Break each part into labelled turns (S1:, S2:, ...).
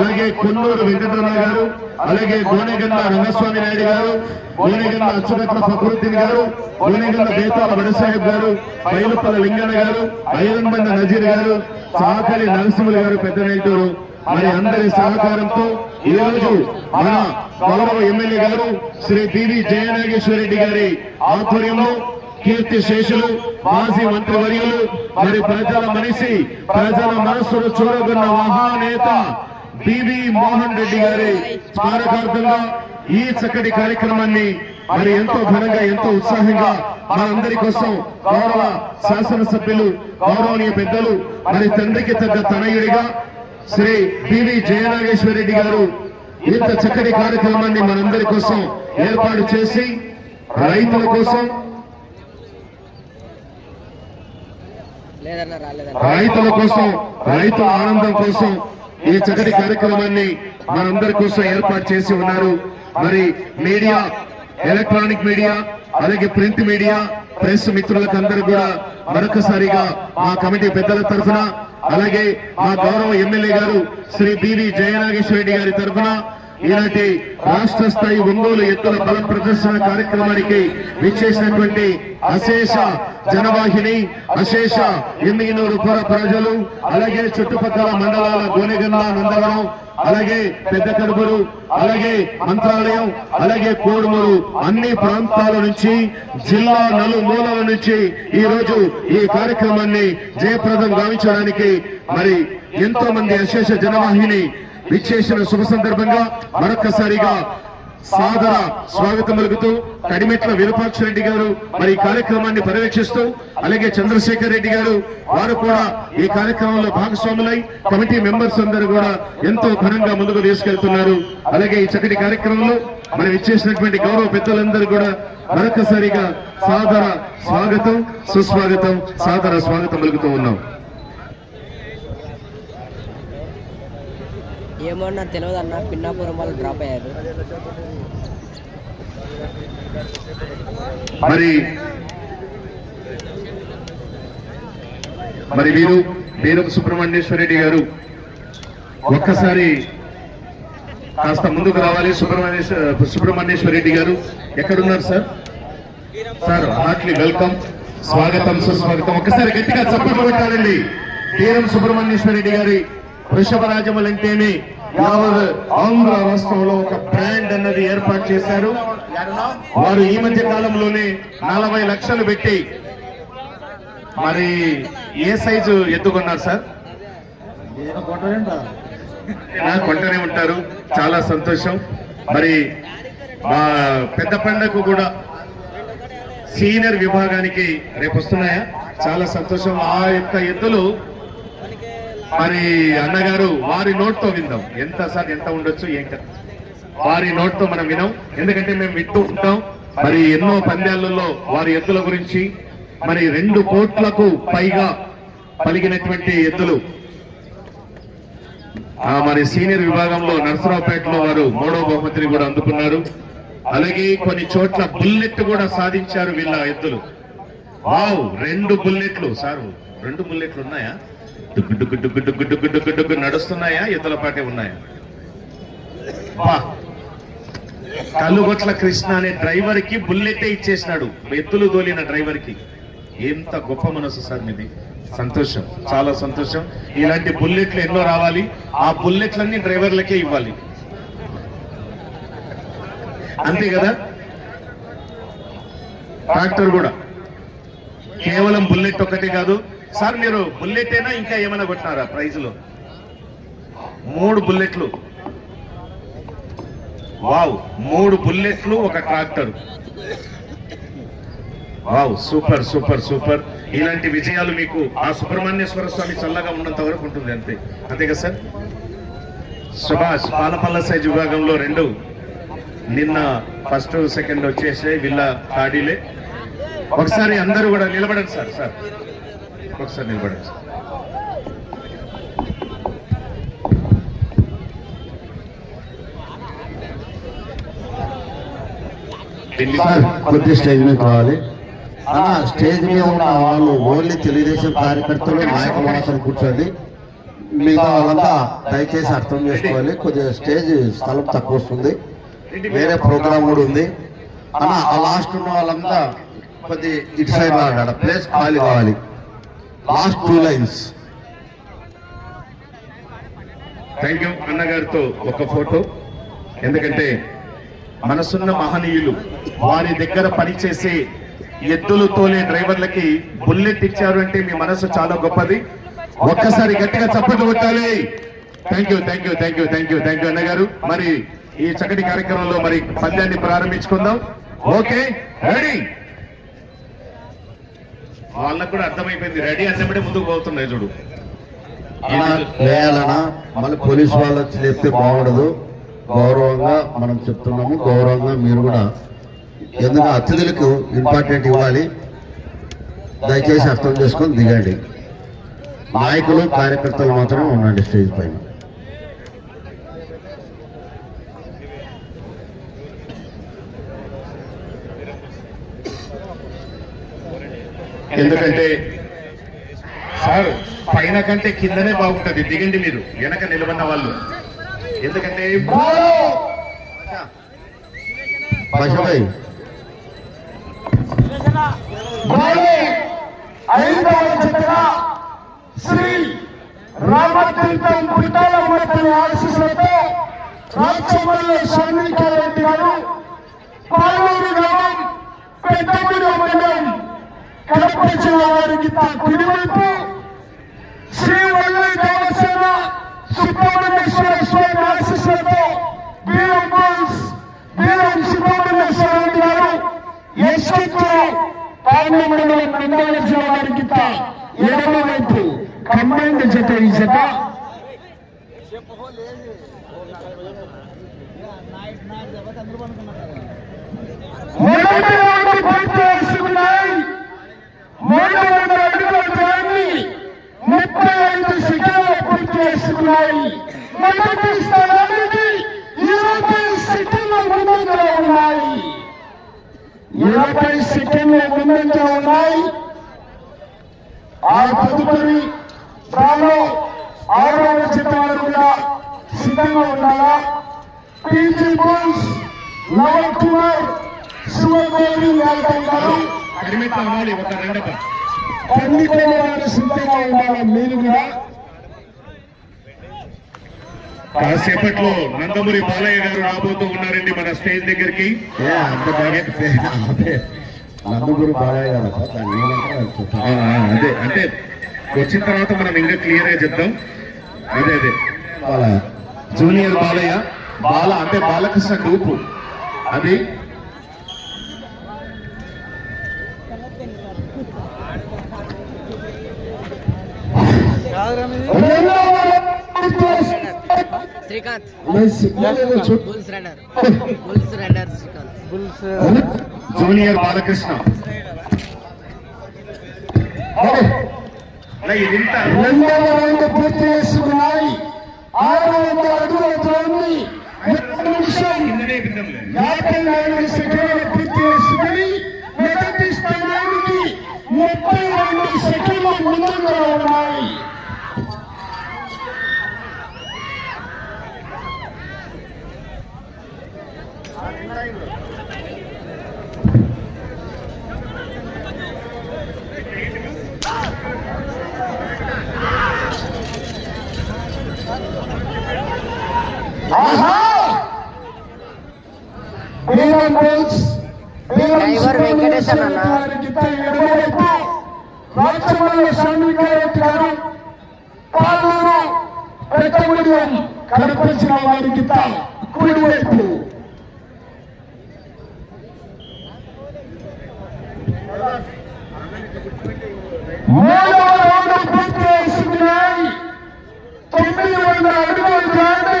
S1: అలాగే కొన్నూరు వెంకటరమణ గారు అలాగే గోనెగండ రంగస్వామి నాయుడు గారు గోనెగండ అచ్చుగట్ల ఫక్రుద్దీన్ గారు గోనెగండ బేతాల బడసాహెబ్ గారు బయలుపల్ల లింగన్న గారు ఐరన్బండ నజీర్ గారు సాకలి నరసింహులు గారు పెద్ద నేటూరు మరి అందరి సహకారంతో ఈ రోజు మన గౌరవ ఎమ్మెల్యే గారు శ్రీ పివి జయనాగేశ్వరరెడ్డి గారి ఆధ్వర్యంలో కీర్తి శేషులు మాజీ మంత్రివర్యులు మరి ప్రజల మనిషి ప్రజల మనస్సును చూరగొన్న మహానేత బివి మోహన్ రెడ్డి గారి స్మారకార్థంగా ఈ చక్కటి కార్యక్రమాన్ని మరి ఎంతో ఘనంగా ఎంతో ఉత్సాహంగా మనందరి కోసం గౌరవ శాసనసభ్యులు గౌరవనీయ పెద్దలు మరి తండ్రికి తగ్గ తనయుడిగా శ్రీ బివి జయనాగేశ్వర రెడ్డి గారు ఇంత చక్కటి కార్యక్రమాన్ని మనందరి కోసం ఏర్పాటు చేసి రైతుల కోసం రైతుల కోసం రైతుల ఆనందం కోసం ఈ చక్కటి కార్యక్రమాన్ని మనందరి కోసం ఏర్పాటు చేసి ఉన్నారు. మరి మీడియా ఎలక్ట్రానిక్ మీడియా అలాగే ప్రింట్ మీడియా ప్రెస్ మిత్రులకు అందరూ కూడా మరొకసారిగా మా కమిటీ పెద్దల తరఫున అలాగే మా గౌరవ ఎమ్మెల్యే గారు శ్రీ బివి జయనాగేశ్వర రెడ్డి గారి తరఫున ఈనాటి రాష్ట్ర స్థాయి ఒంగోలు ఎత్తుల బల ప్రదర్శన కార్యక్రమానికి విచ్చేసినటువంటి అశేష జనవాహిని అశేష ఎమ్మిగినూరు పుర ప్రజలు అలాగే చుట్టుపక్కల మండలాల గోనెగండ నందవరం అలాగే పెద్ద కడుపులు అలాగే మంత్రాలయం అలాగే కోడుమూరు అన్ని ప్రాంతాల నుంచి జిల్లా నలుమూలల నుంచి ఈ రోజు ఈ కార్యక్రమాన్ని జయప్రదం గావించడానికి మరి ఎంతో మంది అశేష జనవాహిని విచ్చేసిన శుభ సందర్భంగా మరొక్కసారిగా సాదర స్వాగతం పలుకుతూ కడిమెట్ల విరూపాక్ష రెడ్డి గారు మరి ఈ కార్యక్రమాన్ని పర్యవేక్షిస్తూ అలాగే చంద్రశేఖర్ రెడ్డి గారు వారు కూడా ఈ కార్యక్రమంలో భాగస్వాములై కమిటీ మెంబర్స్ అందరూ కూడా ఎంతో ఘనంగా ముందుకు తీసుకెళ్తున్నారు. అలాగే ఈ చక్కటి కార్యక్రమంలో మరి ఇచ్చేసినటువంటి గౌరవ పెద్దలందరూ కూడా మరొకసారిగా సాదర స్వాగతం సుస్వాగతం సాదర స్వాగతం పలుకుతూ ఉన్నాం.
S2: ఏమో నాకు తెలియదు అన్న. పిన్నాపురం వాళ్ళు డ్రాప్ అయ్యారు.
S1: మరి మరి వీరు వీరు సుబ్రహ్మణ్యేశ్వరరెడ్డి గారు ఒక్కసారి కాస్త ముందుకు రావాలి. సుబ్రహ్మణ్యేశ్వర సుబ్రహ్మణ్యేశ్వరరెడ్డి గారు. ఎక్కడున్నారు సార్? Sir Hartley welcome. స్వాగతం సుస్వాగతం. ఒక్కసారి గట్టిగా చప్పట్లు పెట్టాలండి తీరం సుబ్రహ్మణ్యేశ్వరరెడ్డి గారి వృషభరాజములంటేనే యావత్ ఆంధ్ర రాష్ట్రంలో ఒక బ్రాండ్ అన్నది ఏర్పాటు చేశారు. వారు ఈ మధ్య కాలంలోనే నలభై లక్షలు పెట్టి మరి ఏ సైజు ఎత్తుకున్నారు సార్? కొంటనే ఉంటారు. చాలా సంతోషం. మరి మా పెద్ద పండగకు కూడా సీనియర్ విభాగానికి రేపు వస్తున్నాయా? చాలా సంతోషం. ఆ యొక్క ఎద్దులు మరి అన్నగారు వారి నోట్తో విందాం. ఎంత సార్ ఎంత ఉండొచ్చు ఏం వారి నోట్తో మనం వినాం. ఎందుకంటే మేము వింటూ ఉంటాం. మరి ఎన్నో పంద్యాలలో వారి ఎద్దుల గురించి మరి రెండు కోట్లకు పైగా పలిగినటువంటి ఎద్దులు. ఆ మరి సీనియర్ విభాగంలో నరసరావుపేటలో వారు మూడో బహుమతిని కూడా అందుకున్నారు. అలాగే కొన్ని చోట్ల బుల్లెట్ కూడా సాధించారు వీళ్ళ ఎద్దులు. వావ్ రెండు బుల్లెట్లు. సారు రెండు బుల్లెట్లు ఉన్నాయా? డుగ్గు డుగ్గు డుగ్గు డుగ్గు డుగ్గు డుగ్గు డుగ్గు నడుస్తున్నాయా ఎద్దుల పాటే ఉన్నాయా కలుగొట్ల కృష్ణ అనే డ్రైవర్కి బుల్లెటే ఇచ్చేసినాడు. ఎత్తులు తోలిన డ్రైవర్కి ఎంత గొప్ప మనసు సార్ మీది. సంతోషం. చాలా సంతోషం. ఇలాంటి బుల్లెట్లు ఎన్నో రావాలి. ఆ బుల్లెట్లన్నీ డ్రైవర్లకే ఇవ్వాలి. అంతే కదా? ట్రాక్టర్ కూడా. కేవలం బుల్లెట్ ఒక్కటే కాదు సార్ మీరు బుల్లెట్ అయినా ఇంకా ఏమైనా కొట్టినారా ప్రైజ్లో మూడు బుల్లెట్లు. వావ్ మూడు బుల్లెట్లు ఒక tractor. Wow super super super. ఇలాంటి విజయాలు మీకు ఆ సుబ్రహ్మణ్యేశ్వర స్వామి చల్లగా ఉన్నంత వరకు ఉంటుంది అంతే. అంతే కదా సార్? సుభాష్ పాలపల్ల సైజ్ విభాగంలో రెండు. నిన్న ఫస్ట్ సెకండ్ వచ్చేసి వీళ్ళ ఖాడీలే ఒకసారి అందరూ కూడా నిలబడండి సార్ సార్. ఒకసారి నిలబడండి సార్?
S3: కొద్ది స్టేజ్ మీద కావాలి. అన్న స్టేజ్ మీద ఉన్న వాళ్ళు ఓన్లీ తెలుగుదేశం కార్యకర్తలు నాయకులు మాత్రం కూర్చోండి. మిగతా వాళ్ళంతా దయచేసి అర్థం చేసుకోవాలి. కొద్దిగా స్టేజ్ స్థలం తక్కువ వస్తుంది. వేరే ప్రోగ్రామ్ కూడా ఉంది. అన్న ఆ లాస్ట్ ఉన్న వాళ్ళంతా కొద్ది ఇటు సైడ్ ప్లేస్ ఖాళీ కావాలి. Last two lines
S1: thank you అన్నగారితో ఒక ఫోటో. ఎందుకంటే మనసున్న మహనీయులు వారి దగ్గర పనిచేసే ఎద్దులు తోలే డ్రైవర్లకి బుల్లెట్ ఇచ్చారు అంటే మీ మనసు చాలా గొప్పది. ఒక్కసారి గట్టిగా చప్పట్లు కొట్టాలి. Thank you thank you thank you thank you thank you అన్నగారు. మరి ఈ చక్కటి కార్యక్రమంలో మరి పంద్యాన్ని ప్రారంభించుకుందాం. ఓకే రెడీ వాళ్ళకు కూడా అర్థమైపోయింది. రెడీ అన్నప్పుడే ముందుకు పోతున్నాయి చూడు.
S3: అలా మళ్ళీ పోలీసు వాళ్ళు వచ్చి చెప్తే బాగుండదు. గౌరవంగా మనం చెప్తున్నాము. గౌరవంగా మీరు కూడా ఎందుకంటే అతిథులకు ఇంపార్టెంట్ ఇవ్వాలి? దయచేసి అర్థం చేసుకొని దిగండి. నాయకులు కార్యకర్తలు మాత్రం ఉండండి స్టేజ్ పైన.
S1: ఎందుకంటే సార్ పైన కంటే కిందనే బాగుంటది. దిగండి మీరు. వెనక నిలబడిన వాళ్ళు. ఎందుకంటే
S4: శ్రీ రామతీర్థం పుట్టాలమ్మతని ఆశీస్సులతో రాచమల్లి షణ్మికారెడ్డి గారు పాలూరు గ్రామం మండలం కడప జిల్లా వారికి కుడివైపు శ్రీ వల్లి దేవసేన సుబ్రహ్మణ్యేశ్వర స్వామి ఆశీస్సులతో బీరం బాల్స్ బీరం సుబ్రహ్మణ్యేశ్వర రెడ్డి గారు ఎస్కెత్తులు పార్లమెంట్ నంద్యాల జిల్లా వారికి ఎడమ వైపు కంబైండ్ జత ఈ జత. మొదటి పూర్తి చేసుకున్నాయి. మూడు వందల అడుగుల దూరాన్ని ముప్పై ఐదు సెకండ్లు పూర్తి చేసుకున్నాయి. మొదటి స్థానానికి ఇరవై సెకండ్ల ముందంజలో ఉన్నాయి. ఇరవై సెకండ్ల ముందంజలో ఉన్నాయి. ఆ తదుపరి డ్రాలో ఆరవ చిత్రాలు కూడా సిద్ధంగా ఉండాలా పీజీ బోల్స్ నవల్ కుమార్ శివగౌరి యాదవ్ గారు.
S1: పరిమితం అవ్వాలి ఒక రెండవ
S4: పండితుల వారు సిద్ధంగా ఉండాలి? మీరు కూడా?
S1: కాసేపట్లో నందమూరి బాలయ్య గారు రాబోతూ ఉన్నారండి మన స్టేజ్ దగ్గరికి.
S3: నందమూరి బాలయ్య గారు అది
S1: అంటే వచ్చిన తర్వాత మనం ఇంకా క్లియర్గా చెప్దాం. అదే అదే. జూనియర్ బాలయ్య బాల అంటే బాలకృష్ణ గ్రూపు. అది
S2: Srikanth. Bulls rider bulls rider Srikanth.
S1: Junior Balakrishna. అలా ఇది ఇంత
S4: రెండవ రౌండ్ పూర్తి చేసుకున్నాయి. ఆరు వందల అడుగుల దూరాన్ని ఒక్క నిమిషం.
S1: కిందనే బిందంలే.
S4: యాభై నాలుగు సెకండ్లు పూర్తి చేసుకుని మొదటి స్థానానికి ముప్పై రెండు సెకండ్ల ముందంగా ఉన్నాయి
S2: డ్రైవర్ వెంకటేశ్ అన్న.
S4: రాచమల్ల షణ్మికారెడ్డి గారు పాలూరు పెద్దగుడియం కనిపించిన వారికి తా కుడివైపు మూడవ రౌండ్ పూర్తి చేసుకున్నాయి తొమ్మిది వందల అడుగులు దాటి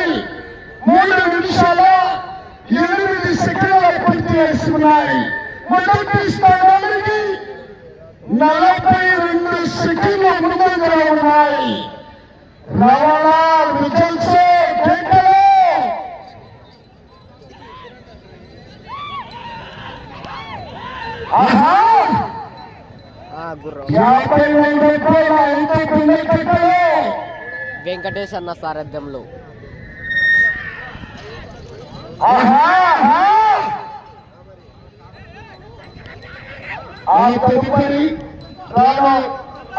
S4: మూడు నిమిషాల ఎనిమిది సెకండ్ల పూర్తి చేసుకున్నాయి మొదటి స్థానానికి నలభై రెండు ముందంగా ఉన్నాయి. రవాణా
S2: వెంకటేష్ అన్న సారథ్యంలో.
S4: ఆహా, ఆ తదుపరి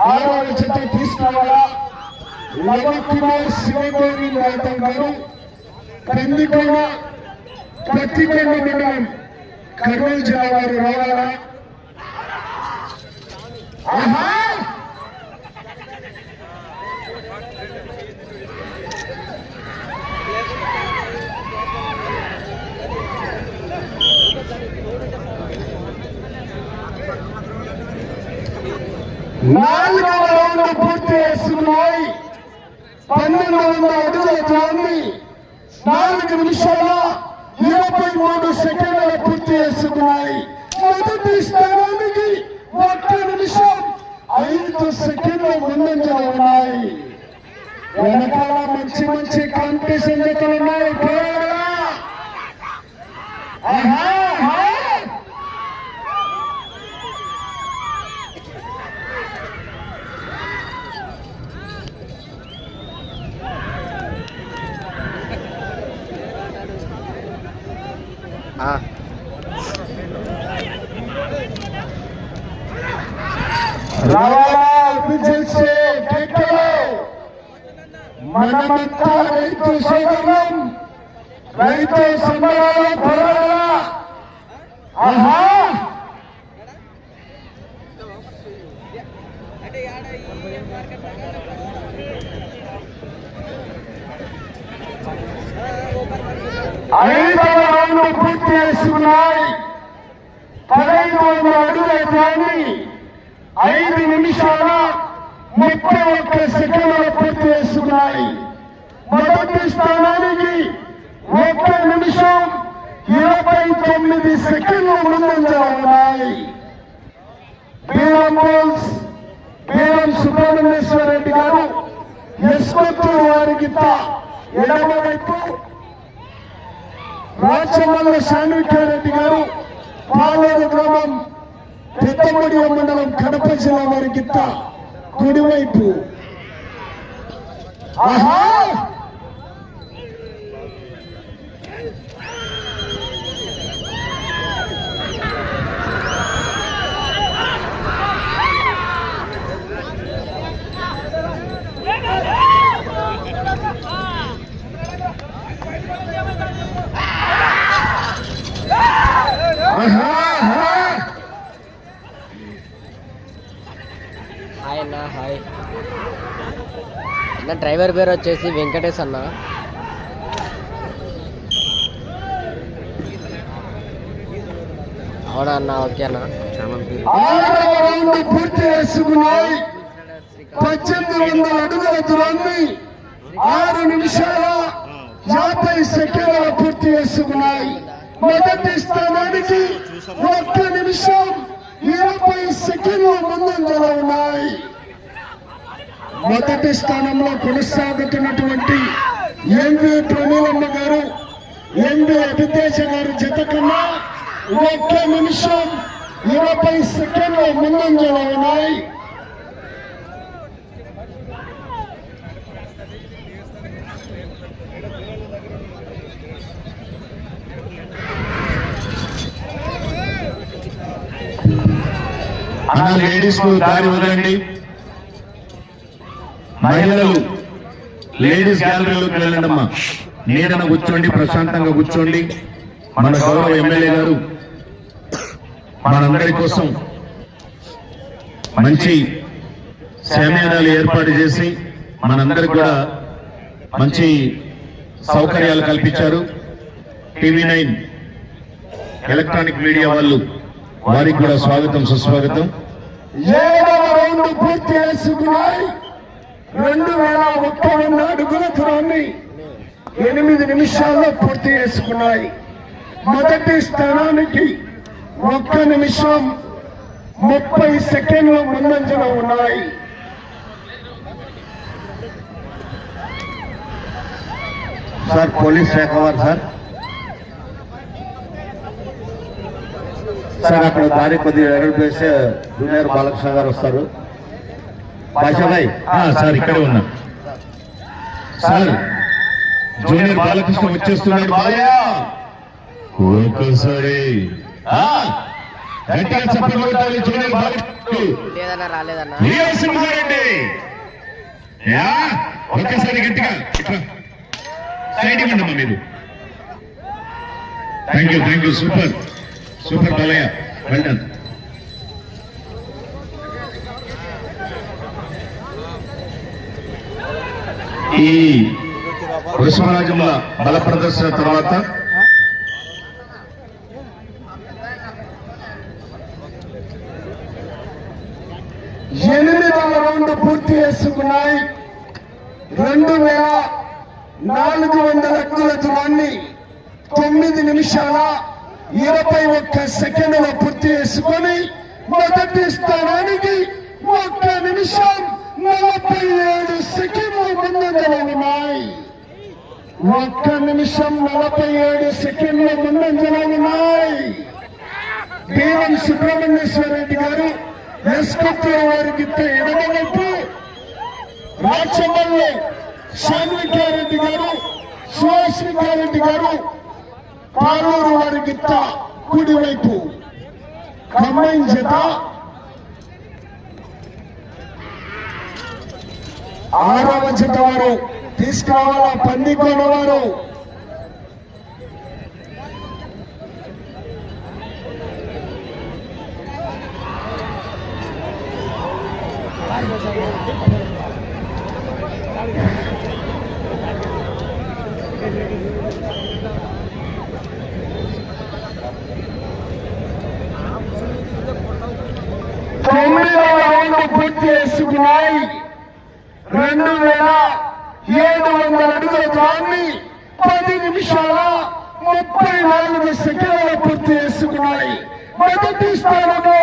S4: ఆరవ తీసుకురావాలా లవకుమార్ శివదేవి రాతం గారు మండలం కర్నూలు జిల్లా వారు రావాలా? ఆహా. నాలుగవ రౌండ్ పూర్తి చేసుకున్నాయి పన్నెండు వందల అడుగుల దూరాన్ని నాలుగు నిమిషాల ఇరవై మూడు సెకండ్ల పూర్తి చేసుకున్నాయి మొదటి స్థానానికి ఒక్క నిమిషం ఐదు సెకండ్ల ముందంజలో ఉన్నాయి. వెనకాల మంచి మంచి కాంపిటీషన్ జతలు ఉన్నాయి పోరాడా. ఆహా, ఆహా.
S2: ఆ,
S4: రావాలా విజల్సే టెక్కలో మనమంతా రైతు సోదరులం రైతు సంబరాల పోరాడా ఐదవ రౌండ్ పూర్తి చేసుకున్నాయి. పదహైదు వందల అడుగుల కానీ ఐదు నిమిషాల ముప్పై ఒక్క సెకండ్ల పూర్తి చేసుకున్నాయి. మొదటి స్థానానికి ఒక్క నిమిషం ఇరవై తొమ్మిది సెకండ్లు ముందంజలో ఉన్నాయి. బీరం బోల్స్ బీరం సుబ్రహ్మణ్యేశ్వర రెడ్డి గారు ఎస్కొత్తూరు వారికి ఎడమ వైపు రాచమల్ల శాన్వికారెడ్డి గారు పాలేరు గ్రామం పెద్దమడి మండలం కడప జిల్లా వారికి కుడివైపు. ఆహా!
S2: డ్రైవర్ పేరు వచ్చేసి వెంకటేష్ అన్న. అవునా అన్న?
S4: ఓకేనా పూర్తి చేసుకున్నాయి. పద్దెనిమిది వందల అడుగుల దూరాన్ని ఆరు నిమిషాల యాభై సెకండ్ల పూర్తి చేసుకున్నాయి. మొదటి స్థానానికి ఒక్క నిమిషం ఇరవై సెకండ్ల ముందంజలో ఉన్నాయి. మొదటి స్థానంలో కొనసాగుతున్నటువంటి ఎంవి ప్రమీలమ్మ గారు ఎంవి అభితేజ గారు జత కన్నా ఒక్క నిమిషం ఇరవై సెకండ్ల ముందంజలో ఉన్నాయి.
S1: అన్న లేడీస్ దారి వదలండి. మహిళలు లేడీస్ గ్యాలరీలోకి వెళ్ళండమ్మా. నీడన కూర్చోండి ప్రశాంతంగా కూర్చోండి. మన గౌరవ ఎమ్మెల్యే గారు మనందరి కోసం మంచి సమయాలు ఏర్పాటు చేసి మనందరికి కూడా మంచి సౌకర్యాలు కల్పించారు. టీవీ నైన్ ఎలక్ట్రానిక్ మీడియా వాళ్ళు వారికి కూడా స్వాగతం సుస్వాగతం.
S4: ఏడవ రౌండ్ పూర్తి చేసుకున్నాయి. రెండు వేల ముప్పై వంద అడుగుల దూరాన్ని ఎనిమిది నిమిషాల్లో పూర్తి చేసుకున్నాయి. మొదటి స్థానానికి ఒక్క నిమిషం ముప్పై సెకండ్ల ముందంజలో ఉన్నాయి.
S3: సార్ పోలీస్ శాఖ వారు సార్. సార్ అక్కడ దారి కొద్దిగా ఎగడు పేసే జూనియర్ బాలకృష్ణ గారు వస్తారు. భాషాభాయ్
S1: ఆ, సార్ ఇక్కడే ఉన్నాం. సార్ జూనియర్ బాలకృష్ణ వచ్చేస్తున్నాడు బాలయ్య. ఒక్కసారి ఆ, గట్టిగా చప్పట్లు కొట్టాలి జూనియర్ బాలకృష్ణ.
S2: లేదన్నా రాలేదన్నా.
S1: వీరసింహారెడ్డి యా. ఒక్కసారి గట్టిగా. సైడ్ ఇవ్వండి అమ్మా మీరు. Thank you thank you super super Balayya. Well done ఈ వృషభరాజముల బల ప్రదర్శన తర్వాత
S4: ఎనిమిదవ రౌండ్ పూర్తి చేసుకున్నాయి. రెండు వేల నాలుగు వందల అడుగుల దూరాన్ని తొమ్మిది నిమిషాల ఇరవై ఒక్క సెకండ్ల పూర్తి చేసుకొని మొదటి స్థానానికి ఒక్క నిమిషం. నలభై ఏడు సెకండ్లు ముందంజలో ఉన్నాయి ఒక్క నిమిషం నలభై ఏడు సెకండ్ల ముందంజలో ఉన్నాయి దేవం సుబ్రహ్మణ్యేశ్వర రెడ్డి గారు ఎస్కొత్తుల వారికి ఎడమవైపు రాచమల్లి శాన్వికారెడ్డి గారు సుహాసికారెడ్డి గారు పాలూరు వారి గిత్త కుడివైపు కంబైన్ జత ఆరో జత వారు తీసుకురావాలా? పందికోన వారు తొమ్మిదవ రౌండ్ పూర్తి చేసుకున్నాయి. రెండు వేల ఏడు వందల అడుగుల దాన్ని పది నిమిషాల ముప్పై నాలుగు సెకండ్ల పూర్తి చేసుకున్నాయి. మొదటి స్థానంలో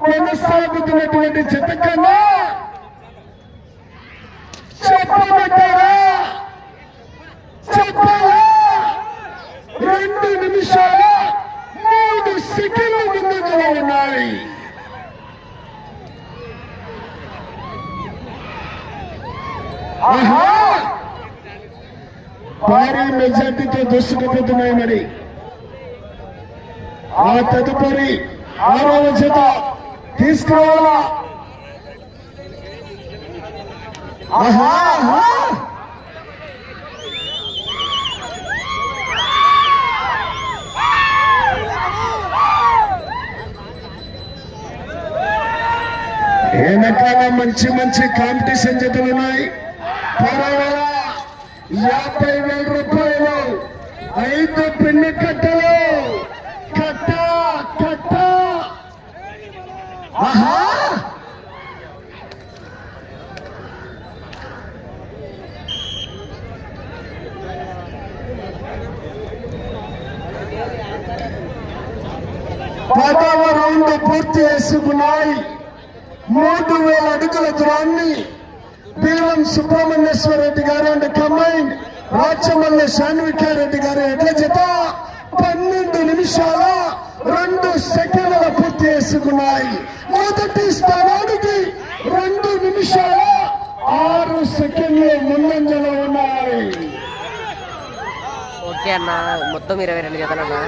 S4: కొనసాగుతున్నటువంటి జత కన్నా చెప్పబట్టారా చెప్పాలా? రెండు నిమిషాలు మూడు సెకండ్ల ముందుగా ఉన్నాయి ఆహా భారీ మెజార్టీతో దూసుకుపోతున్నాయి మరి. ఆ తదుపరి ఆరవ జత తీసుకురావాలా? ఆహా! వెనకాల మంచి మంచి కాంపిటీషన్ జతలు ఉన్నాయి పరవాల యాభై వేల రూపాయలు. ఐదు పిన్ని కట్టలు. కట్ట కట్ట. ఆహా! పదవ రౌండ్ పూర్తి చేసుకున్నాయి. మూడు వేల అడుగుల దూరాన్ని పీలం సుబ్రహ్మణ్యేశ్వర రెడ్డి గారు అండ్ కంబైన్ రాచమల్లి శాన్వికారెడ్డి గారు ఎట్ల చేత పన్నెండు నిమిషాల రెండు సెకండ్ల పూర్తి చేసుకున్నాయి. మొదటి స్థానానికి రెండు నిమిషాల ఆరు సెకండ్లు ముందంజలో ఉన్నాయి.
S2: ఓకే అన్న మొత్తం ఇరవై రెండు జతలన్నా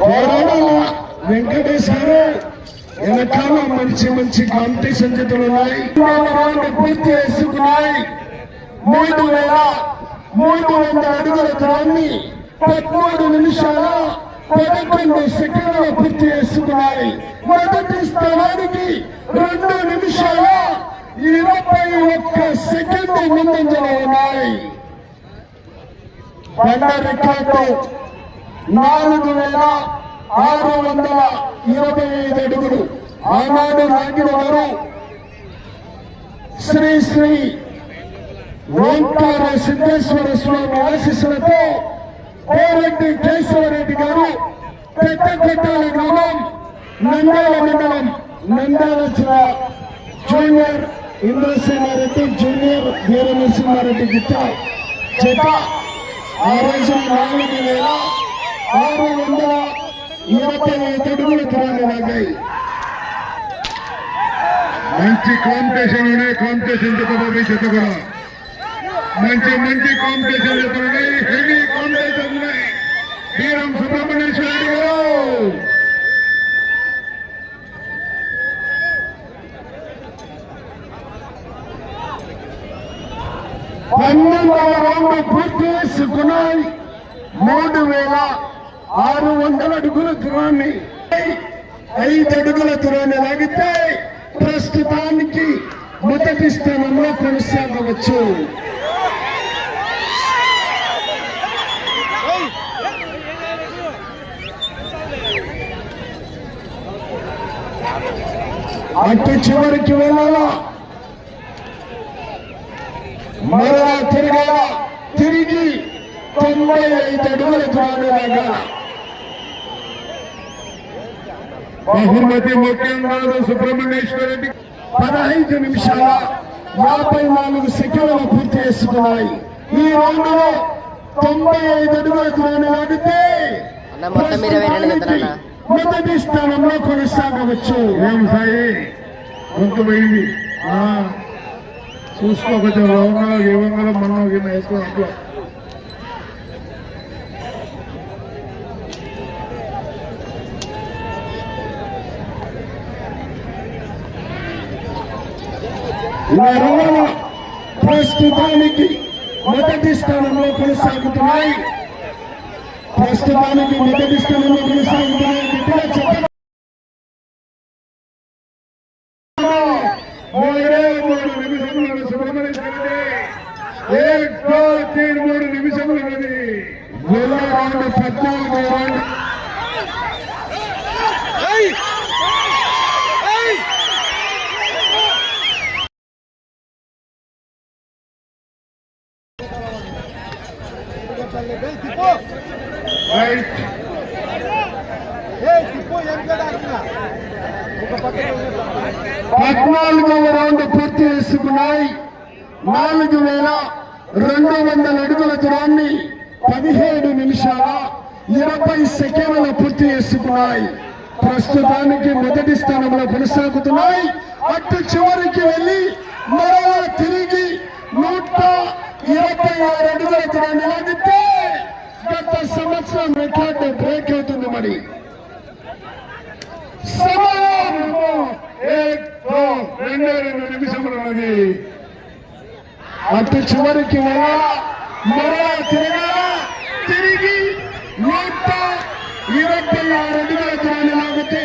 S4: కోరాడ వెంకటేష్ గారు వెనకాల మంచి మంచి కాంపిటీషన్ జతలు ఉన్నాయి. పూర్తి చేసుకున్నాయి. మూడు వేల మూడు వందల అడుగుల దాన్ని పదమూడు నిమిషాల పదకొండు సెకండ్ల పూర్తి చేసుకున్నాయి. మొదటి స్థానానికి రెండు నిమిషాల ఇరవై ఒక్క సెకండ్ ముందంజలో ఉన్నాయి. బండ రికార్డు నాలుగు వేల ఆరు వందల ఇరవై ఐదు అడుగులు. ఆనాడు నాటిన వారు శ్రీ శ్రీ ఓంకార సిద్ధేశ్వర స్వామి ఆశీస్సులతో కోరెడ్డి కేశవరెడ్డి గారు పెద్దకొట్టాల గ్రామం నంద్యాల మండలం నంద్యాల జిల్లా జూనియర్ ఇంద్రసింహారెడ్డి జూనియర్ వీర నరసింహారెడ్డి గిట్ట జత. ఆ రోజు నాలుగు వేల ఆరు వందల ఇరవై ఐదు అడుగుల దూరాన్ని లాగాయి
S1: మంచి కాంపిటీషన్ ఉన్నాయి కాంపిటీషన్ జత చెత్త కూడా. మంచి మంచి కాంపిటీషన్ జత హెవీ కాంపిటీషన్ ఉన్నాయి వీరం సుబ్రహ్మణ్యేశ్వర రెడ్డి గారు.
S4: పన్నెండవ రౌండ్ పూర్తి చేసుకున్నాయి. మూడు వేల ఆరు వందల అడుగుల దూరాన్ని ఐదు అడుగుల దూరాన్ని లాగితే ప్రస్తుతానికి మొదటి స్థానంలో కొనసాగవచ్చు. అటు చివరికి వెళ్ళాలా? మరలా తిరగాల? తిరిగి తొంభై ఐదు అడుగుల ద్వారా
S1: బహుమతి ముఖ్యం కాదు సుబ్రహ్మణ్యేశ్వర రెడ్డి.
S4: పదహైదు నిమిషాల యాభై నాలుగు సెకండ్లు పూర్తి చేసుకున్నాయి. ఈ రౌండ్లో తొంభై ఐదు అడుగుల దూరాన్ని లాగితే
S2: అన్న మొత్తం ఇరవై రెండు జతలన్నా
S4: మొదటి స్థానంలో కొనసాగవచ్చు.
S1: ఏం సాయి చూసుకో కొంచెం లవంగా ఏమంగా మనం వేసుకో అట్లా.
S4: మరలా ప్రస్తుతానికి మొదటి స్థానంలో కొనసాగుతున్నాయి. ప్రస్తుతానికి మొదటి స్థానంలో కొనసాగుతున్నాయి. గట్టిగా
S1: మూడు నిమిషములు సుబ్రహ్మణ్యేశ్వర రెడ్డి ఏక్ దో తీన్ ఉన్నది.
S4: పద్నాలుగు రౌండ్
S1: రైట్
S4: పద్నాలుగవ రౌండ్ పూర్తి చేసుకున్నాయి నాలుగు వేల రెండు వందల అడుగుల దూరాన్ని పదిహేడు నిమిషాల ఇరవై సెకండ్ల పూర్తి చేసుకున్నాయి. ప్రస్తుతానికి మొదటి స్థానంలో కొనసాగుతున్నాయి. అటు చివరికి వెళ్ళి మరలా తిరిగి నూట ఇరవై ఆరు అడుగుల దూరాన్ని గత సంవత్సరం రికార్డు బ్రేక్ అవుతుంది మరి.
S1: రెండే రెండు నిమిషములు ఉన్నది.
S4: అటు చివరికి వెళ్ళ మరలా తిరగాల తిరిగి నూట ఇరవై ఆరు అడుగుల దూరాన్ని లాగితే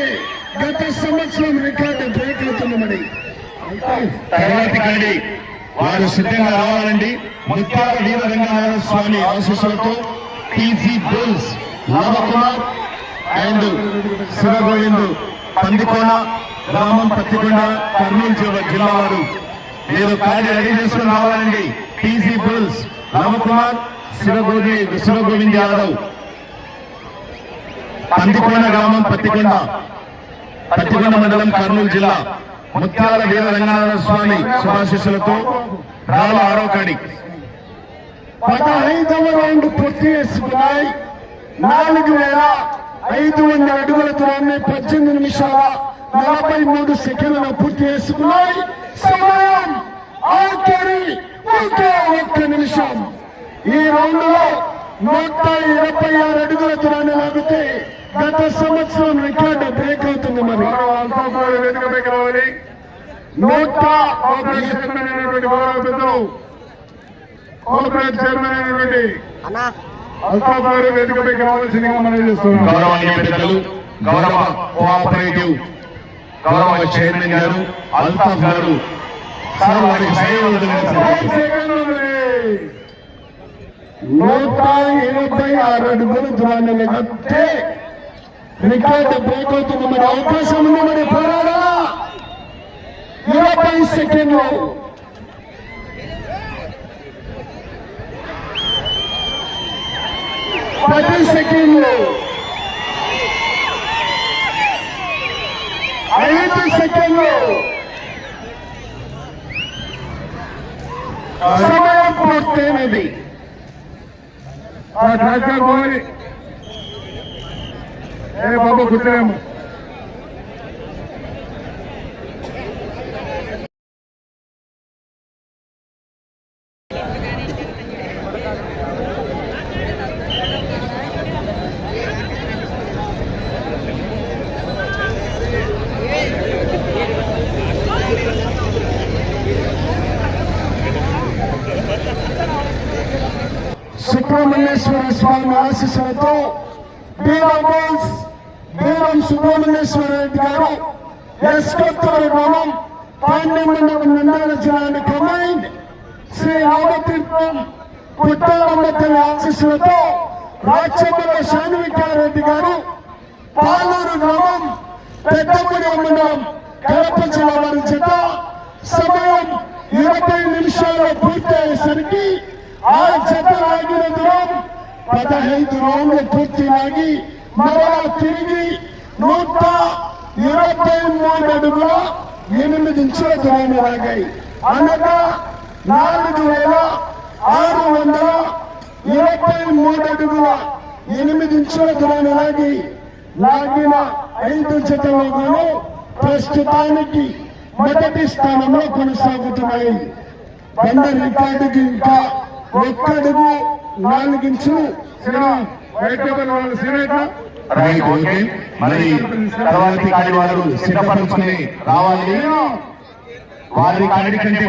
S4: గత సంవత్సరం రికార్డు బ్రేక్ అవుతుంది
S1: తర్వాతి కండి వారు సిద్ధంగా రావాలండి. ముత్యాల వీర రంగనాథ స్వామి ఆశీస్సులతో TC bulls Lavakumar and Shivagovind Pandikona గ్రామం పత్తికొండ కర్నూలు జిల్లా వారు. మీరు కార్డు రెడీ చేసుకుని రావాలండి. టీసీ బుల్స్ లవకుమార్ శివగోవి శివగోవింద్ యాదవ్. పందికొండ గ్రామం పత్తికొండ. పత్తికొండ మండలం కర్నూలు జిల్లా. ముత్యాల వీర రంగనాథ స్వామి శుభాశిస్సులతో రాల ఆరోకాడి
S4: పదహైదవ రౌండ్ పూర్తి చేసుకున్నాయి. నాలుగు వేల ఐదు వందల అడుగుల దూరాన్ని పద్దెనిమిది నిమిషాల నలభై మూడు సెకండ్లను పూర్తి చేసుకున్నాయి. సమయం ఆఖరి ఒకే ఒక్క నిమిషం. ఈ రౌండ్లో నూట ఇరవై ఆరు అడుగుల దూరాన్ని లాగితే గత సంవత్సరం రికార్డు బ్రేక్ అవుతుంది మరి.
S1: వేదికపైకి రావాలి.
S4: నూట
S1: కోఆపరేట్ చైర్మన్ అయినటువంటి
S2: అన్న.
S1: అల్తాఫ్ గారు వేదికపైకి రావాల్సిందిగా మనం చేస్తున్నాం. గౌరవనీయ పెద్దలు గౌరవ కోఆపరేటివ్ గౌరవ చైర్మన్ గారు అల్తాఫ్ గారు సార్ వారికి
S4: నూట ఎనభై ఆరు అడుగులు దూరాన్ని లాగితే రికార్డు బ్రేక్ అవుతుంది. మరి అవకాశం ఉంది మరి పోరాడా ఇరవై సెకండ్లు. పది సెకండ్లు. ఐదు సెకండ్లు. సమయం పూర్తయినది. ఆ ట్రాక్టర్ పోయి ఏ బాబు కూర్చోలేము సుబ్రహ్మణ్యేశ్వర స్వామి ఆశీస్సులతో బీరం బోల్స్ బీరం సుబ్రహ్మణ్యేశ్వర రెడ్డి గారు ఎస్ కొత్తూరు గ్రామం పాండ్యమండలం నంద్యాల జిల్లాని కమైండ్ శ్రీ రామతీర్థం పుట్టాలమ్మ తల్లి ఆశీస్సులతో రాచమల్ల శాన్వికారెడ్డి గారు పాలూరు గ్రామం పెద్దపూడి మండలం కడప జిల్లా వారి చేత సమయం ఇరవై నిమిషాల్లో పూర్తయ్యేసరికి ఆ జత లాగిన దూరం పదహైదు రౌండ్లు పూర్తి లాగి మరలా తిరిగి నూట ఇరవై మూడు అడుగుల ఎనిమిది ఇంచుల దూరాన్ని లాగాయి. అనగా నాలుగు వేల ఆరు వందల ఇరవై మూడు అడుగుల ఎనిమిది ఇంచుల దూరాన్ని లాగి లాగిన ఐదు జతలోనూ ప్రస్తుతానికి మొదటి స్థానంలో కొనసాగుతున్నాయి. బండ రికార్డుకి ఇంకా ఒక్కడుగు నాలుగించులు
S1: రైట్ ఓకే. మరి తర్వాతి కాడి వారు సిద్ధపరచుకుని రావాలి. వారి కాడి కంటే